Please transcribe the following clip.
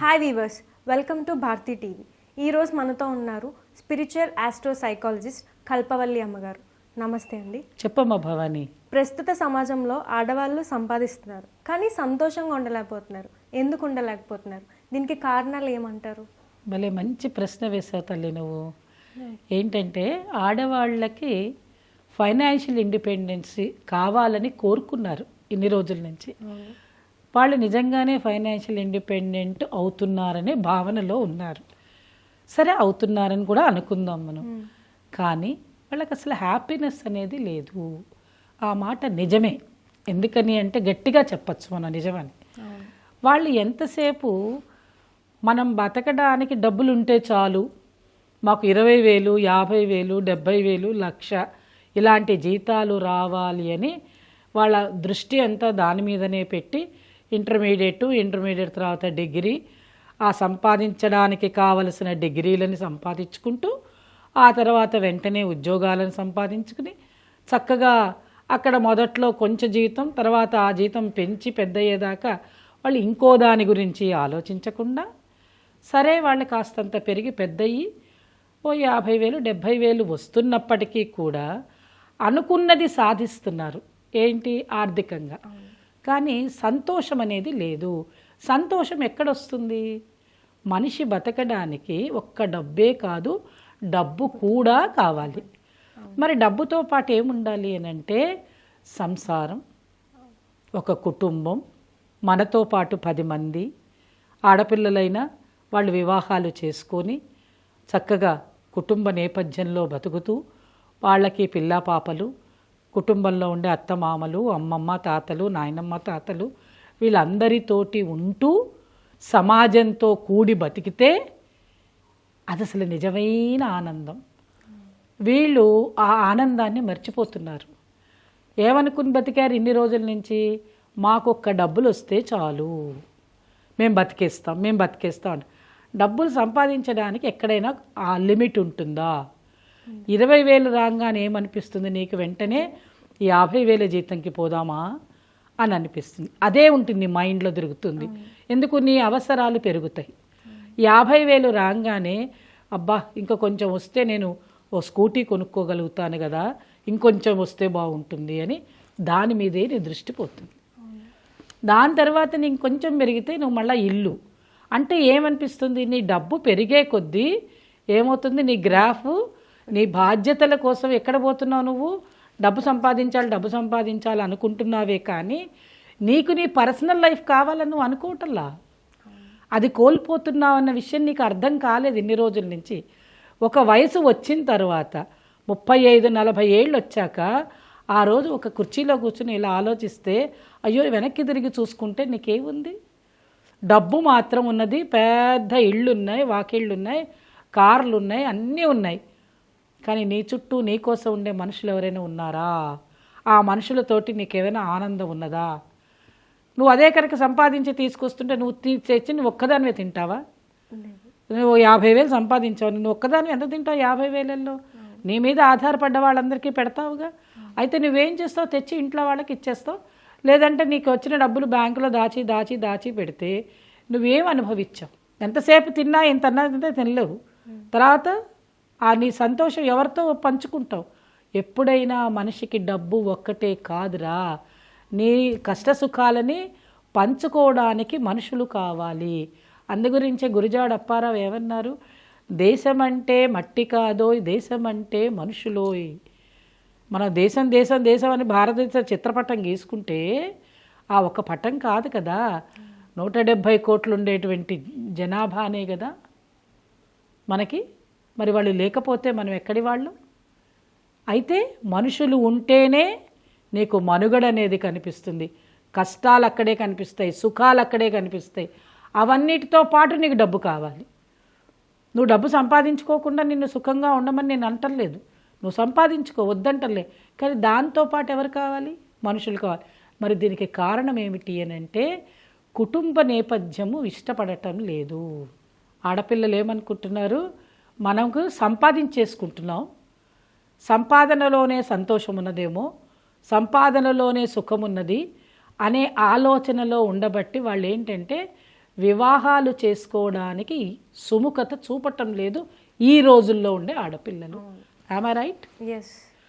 Hi viewers welcome to Bharati TV ఈరోజు మనతో ఉన్నారు స్పిరిచువల్ ఆస్ట్రో సైకాలజిస్ట్ కల్పవల్లి అమ్మగారు. నమస్తే అండి. చెప్పమ్మా భవాని. ప్రస్తుత సమాజంలో ఆడవాళ్ళు సంపాదిస్తున్నారు కానీ సంతోషంగా ఉండలేకపోతున్నారు. ఎందుకు ఉండలేకపోతున్నారు? దీనికి కారణాలు ఏమంటారు? భలే మంచి ప్రశ్న వేసావు తల్లి నువ్వు. ఏంటంటే ఆడవాళ్ళకి ఫైనాన్షియల్ ఇండిపెండెన్సీ కావాలని కోరుకున్నారు ఇన్ని రోజుల నుంచి. వాళ్ళు నిజంగానే ఫైనాన్షియల్ ఇండిపెండెంట్ అవుతున్నారనే భావనలో ఉన్నారు. సరే అవుతున్నారని కూడా అనుకుందాం మనం. కానీ వాళ్ళకి అసలు హ్యాపీనెస్ అనేది లేదు. ఆ మాట నిజమే. ఎందుకని అంటే గట్టిగా చెప్పచ్చు మనం నిజమని. వాళ్ళు ఎంతసేపు మనం బతకడానికి డబ్బులు ఉంటే చాలు మాకు ఇరవై వేలు యాభై వేలు డెబ్బై వేలు లక్ష ఇలాంటి జీతాలు రావాలి అని వాళ్ళ దృష్టి అంతా దాని మీదనే పెట్టి ఇంటర్మీడియట్ ఇంటర్మీడియట్ తర్వాత డిగ్రీ. ఆ సంపాదించడానికి కావలసిన డిగ్రీలని సంపాదించుకుంటూ ఆ తర్వాత వెంటనే ఉద్యోగాలను సంపాదించుకుని చక్కగా అక్కడ మొదట్లో కొంచెం జీతం తర్వాత ఆ జీతం పెంచి పెద్ద అయ్యేదాకా వాళ్ళు ఇంకో దాని గురించి ఆలోచించకుండా సరే వాళ్ళు కాస్తంత పెరిగి పెద్దయ్యి ఓ యాభై వేలు డెబ్భై వేలు వస్తున్నప్పటికీ కూడా అనుకున్నది సాధిస్తున్నారు. ఏంటి? ఆర్థికంగా. కానీ సంతోషం అనేది లేదు. సంతోషం ఎక్కడొస్తుంది? మనిషి బతకడానికి ఒక్క డబ్బే కాదు డబ్బు కూడా కావాలి. మరి డబ్బుతో పాటు ఏముండాలి అని అంటే సంసారం ఒక కుటుంబం మనతో పాటు పది మంది ఆడపిల్లలైనా వాళ్ళు వివాహాలు చేసుకొని చక్కగా కుటుంబ నేపథ్యంలో బతుకుతూ వాళ్ళకి పిల్లా పాపలు కుటుంబంలో ఉండే అత్తమామలు అమ్మమ్మ తాతలు నాయనమ్మ తాతలు వీళ్ళందరితోటి ఉంటూ సమాజంతో కూడి బతికితే అది అసలు నిజమైన ఆనందం. వీళ్ళు ఆ ఆనందాన్ని మర్చిపోతున్నారు. ఏమనుకుని బతికారు ఇన్ని రోజుల నుంచి? మాకొక్క డబ్బులు వస్తే చాలు. మేము బతికేస్తాం మేము బతికేస్తాం. డబ్బులు సంపాదించడానికి ఎక్కడైనా ఆ లిమిట్ ఉంటుందా? ఇరవై వేలు రాగానే ఏమనిపిస్తుంది నీకు వెంటనే? యాభై వేల జీతంకి పోదామా? అని అనిపిస్తుంది. అదే ఉంటుంది నీ మైండ్లో తిరుగుతుంది. ఎందుకు? నీ అవసరాలు పెరుగుతాయి. యాభై వేలు రాగానే అబ్బా ఇంకా కొంచెం వస్తే నేను ఓ స్కూటీ కొనుక్కోగలుగుతాను కదా ఇంకొంచెం వస్తే బాగుంటుంది అని దాని మీదే నీ దృష్టి పోతుంది. దాని తర్వాత నీకు కొంచెం పెరిగితే నువ్వు మళ్ళీ ఇల్లు. అంటే ఏమనిపిస్తుంది? నీ డబ్బు పెరిగే కొద్దీ ఏమవుతుంది? నీ గ్రాఫ్ నీ బాధ్యతల కోసం ఎక్కడ పోతున్నావు నువ్వు? డబ్బు సంపాదించాలి డబ్బు సంపాదించాలి అనుకుంటున్నావే కానీ నీకు నీ పర్సనల్ లైఫ్ కావాలని నువ్వు అనుకోవటంలా? అది కోల్పోతున్నావు అన్న విషయం నీకు అర్థం కాలేదు ఇన్ని రోజుల నుంచి. ఒక వయసు వచ్చిన తర్వాత ముప్పై ఐదు నలభై ఏళ్ళు వచ్చాక ఆ రోజు ఒక కుర్చీలో కూర్చుని ఇలా ఆలోచిస్తే అయ్యో వెనక్కి తిరిగి చూసుకుంటే నీకేముంది? డబ్బు మాత్రం ఉన్నది పెద్ద ఇళ్ళు ఉన్నాయి వాకిళ్ళు ఉన్నాయి కార్లు ఉన్నాయి అన్నీ ఉన్నాయి. కానీ నీ చుట్టూ నీ కోసం ఉండే మనుషులు ఎవరైనా ఉన్నారా? ఆ మనుషులతోటి నీకేమైనా ఆనందం ఉన్నదా? నువ్వు అదే కనుక సంపాదించి తీసుకొస్తుంటే నువ్వు తెచ్చి నువ్వు ఒక్కదానివే తింటావా? నువ్వు యాభై వేలు సంపాదించావు. నువ్వు ఒక్కదాని ఎంత తింటావు యాభై వేలల్లో? నీ మీద ఆధారపడ్డ వాళ్ళందరికీ పెడతావుగా? అయితే నువ్వేం చేస్తావు? తెచ్చి ఇంట్లో వాళ్ళకి ఇచ్చేస్తావు? లేదంటే నీకు వచ్చిన డబ్బులు బ్యాంకులో దాచి దాచి దాచి పెడితే నువ్వేం అనుభవించావు? ఎంతసేపు తిన్నా ఎంత అన్నా తినలేవు. తర్వాత ఆ నీ సంతోషం ఎవరితో పంచుకుంటావు? ఎప్పుడైనా మనిషికి డబ్బు ఒక్కటే కాదురా. నీ కష్ట సుఖాలని పంచుకోవడానికి మనుషులు కావాలి. అందుగురించే గురిజాడ అప్పారావు ఏమన్నారు? దేశం అంటే మట్టి కాదోయ్ దేశం అంటే మనుషులోయ్. మన దేశం దేశం దేశం అని భారతదేశ చిత్రపటం గీసుకుంటే ఆ ఒక్క పటం కాదు కదా. నూట డెబ్భై కోట్లు ఉండేటువంటి జనాభానే కదా మనకి. మరి వాళ్ళు లేకపోతే మనం ఎక్కడి వాళ్ళు? అయితే మనుషులు ఉంటేనే నీకు మనుగడ అనేది కనిపిస్తుంది. కష్టాలు అక్కడే కనిపిస్తాయి సుఖాలు అక్కడే కనిపిస్తాయి. అవన్నిటితో పాటు నీకు డబ్బు కావాలి. నువ్వు డబ్బు సంపాదించుకోకుండా నిన్ను సుఖంగా ఉండమని నేను అంటలేదు. నువ్వు సంపాదించుకో వద్దంటలే. కానీ దాంతోపాటు ఎవరు కావాలి? మనుషులు కావాలి. మరి దీనికి కారణం ఏమిటి అని అంటే కుటుంబ నేపథ్యము ఇష్టపడటం లేదు. ఆడపిల్లలు ఏమనుకుంటున్నారు? మనకు సంపాదించేసుకుంటున్నాం. సంపాదనలోనే సంతోషం ఉన్నదేమో సంపాదనలోనే సుఖం ఉన్నది అనే ఆలోచనలో ఉండబట్టి వాళ్ళు ఏంటంటే వివాహాలు చేసుకోవడానికి సుముఖత చూపటం లేదు ఈ రోజుల్లో ఉండే ఆడపిల్లలు. I right yes